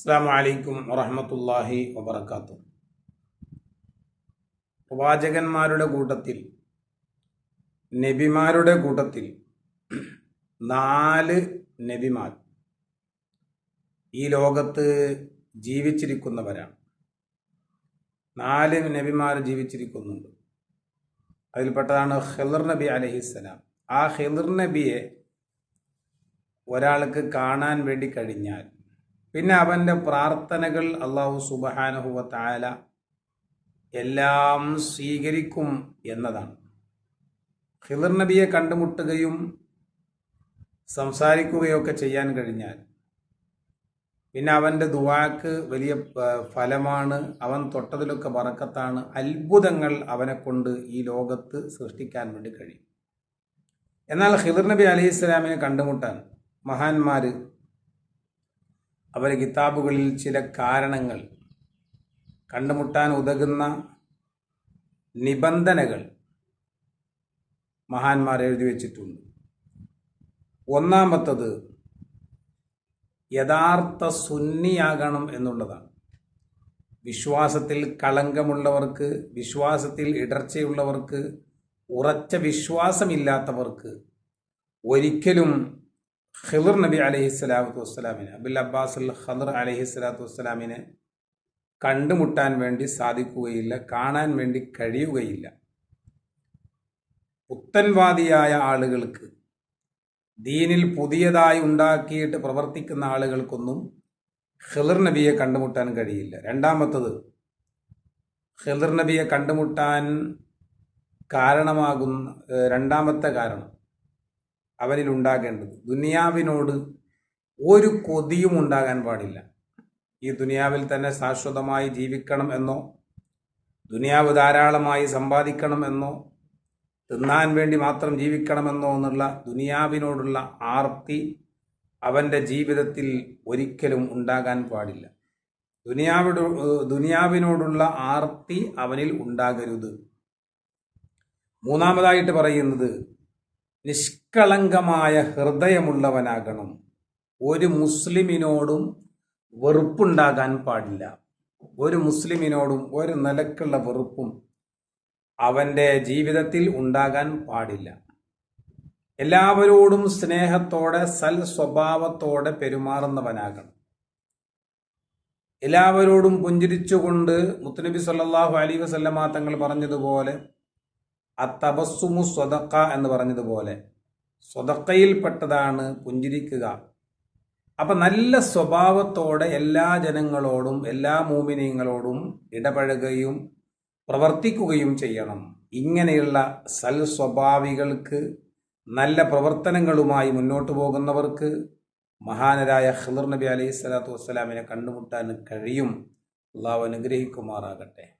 അസ്സാം വലൈക്കും വറഹമത്തല്ലാഹി വബർക്കാത്തു പ്രവാചകന്മാരുടെ കൂട്ടത്തിൽ നബിമാരുടെ കൂട്ടത്തിൽ നാല് നബിമാർ ഈ ലോകത്ത് ജീവിച്ചിരിക്കുന്നവരാണ്. നാല് നബിമാർ ജീവിച്ചിരിക്കുന്നുണ്ട്. അതിൽപ്പെട്ടതാണ് ഖിദർ നബി അലഹിസ്സലാം ആ ഖിദർ നബിയെ ഒരാൾക്ക് കാണാൻ വേണ്ടി കഴിഞ്ഞാൽ പിന്നെ അവന്റെ പ്രാർത്ഥനകൾ അള്ളാഹു സുബഹാനഹുവ താല എല്ലാം സ്വീകരിക്കും എന്നതാണ്. ഖിദർ നബിയെ കണ്ടുമുട്ടുകയും സംസാരിക്കുകയൊക്കെ ചെയ്യാൻ കഴിഞ്ഞാൽ പിന്നെ അവന്റെ ദുവാക്ക് വലിയ ഫലമാണ് അവൻ തൊട്ടതിലൊക്കെ വറക്കത്താണ് അത്ഭുതങ്ങൾ അവനെ കൊണ്ട് ഈ ലോകത്ത് സൃഷ്ടിക്കാൻ വേണ്ടി കഴിയും. എന്നാൽ ഖിദർ നബി അലൈഹി സ്വലാമിനെ കണ്ടുമുട്ടാൻ മഹാന്മാർ അവരെ കിതാബുകളിൽ ചില കാരണങ്ങൾ കണ്ടുമുട്ടാൻ ഉതകുന്ന നിബന്ധനകൾ മഹാന്മാർ എഴുതി വച്ചിട്ടുണ്ട്. ഒന്നാമത്തത് യഥാർത്ഥ സുന്നിയാകണം എന്നുള്ളതാണ്. വിശ്വാസത്തിൽ കളങ്കമുള്ളവർക്ക് വിശ്വാസത്തിൽ ഇടർച്ചയുള്ളവർക്ക് ഉറച്ച വിശ്വാസമില്ലാത്തവർക്ക് ഒരിക്കലും ഖിദർ നബി അലൈഹി സ്വലാത്തു വസ്സലാമിന് അബുൽ അബ്ബാസ് ഖദർ അലഹി സ്വലാത്തു വസ്സലാമിനെ കണ്ടുമുട്ടാൻ വേണ്ടി സാധിക്കുകയില്ല കാണാൻ വേണ്ടി കഴിയുകയില്ല. പുത്തൻവാദിയായ ആളുകൾക്ക് ദീനിൽ പുതിയതായി ഉണ്ടാക്കിയിട്ട് പ്രവർത്തിക്കുന്ന ആളുകൾക്കൊന്നും ഖിദർ നബിയെ കണ്ടുമുട്ടാൻ കഴിയില്ല. രണ്ടാമത്തത് ഖിദർ നബിയെ കണ്ടുമുട്ടാൻ കാരണമാകുന്ന രണ്ടാമത്തെ കാരണം അവനിൽ ഉണ്ടാകേണ്ടത്. ദുനിയാവിനോട് ഒരു കൊതിയും ഉണ്ടാകാൻ പാടില്ല. ഈ ദുനിയാവിൽ തന്നെ ശാശ്വതമായി ജീവിക്കണം എന്നോ ദുനിയാവ് ധാരാളമായി സമ്പാദിക്കണം എന്നോ തിന്നാൻ വേണ്ടി മാത്രം ജീവിക്കണമെന്നോ എന്നുള്ള ദുനിയാവിനോടുള്ള ആർത്തി അവന്റെ ജീവിതത്തിൽ ഒരിക്കലും ഉണ്ടാകാൻ പാടില്ല. ദുനിയാവിടോ ദുനിയാവിനോടുള്ള ആർത്തി അവനിൽ ഉണ്ടാകരുത്. മൂന്നാമതായിട്ട് പറയുന്നത് നിഷ്കളങ്കമായ ഹൃദയമുള്ളവനാകണം. ഒരു മുസ്ലിമിനോടും വെറുപ്പുണ്ടാകാൻ പാടില്ല. ഒരു മുസ്ലിമിനോടും ഒരു നിലക്കുള്ള വെറുപ്പും അവന്റെ ജീവിതത്തിൽ ഉണ്ടാകാൻ പാടില്ല. എല്ലാവരോടും സ്നേഹത്തോടെ സൽ സ്വഭാവത്തോടെ പെരുമാറുന്നവനാകണം. എല്ലാവരോടും പുഞ്ചിരിച്ചുകൊണ്ട് മുത്തുനബി സല്ലാഹു അലി വസല്ലമ തങ്ങൾ പറഞ്ഞതുപോലെ അത്തബസ്സുമു സ്വതക്ക എന്ന് പറഞ്ഞതുപോലെ സ്വതക്കയിൽപ്പെട്ടതാണ് പുഞ്ചിരിക്കുക. അപ്പം നല്ല സ്വഭാവത്തോടെ എല്ലാ ജനങ്ങളോടും എല്ലാ മൂമിനീങ്ങളോടും ഇടപഴകുകയും പ്രവർത്തിക്കുകയും ചെയ്യണം. ഇങ്ങനെയുള്ള സൽ സ്വഭാവികൾക്ക് നല്ല പ്രവർത്തനങ്ങളുമായി മുന്നോട്ട് പോകുന്നവർക്ക് മഹാനരായ ഖിദർ നബി അലൈഹി സ്വലാത്തു വസ്സലാമിനെ കണ്ടുമുട്ടാൻ കഴിയും. അള്ളാഹു അനുഗ്രഹിക്കുമാറാകട്ടെ.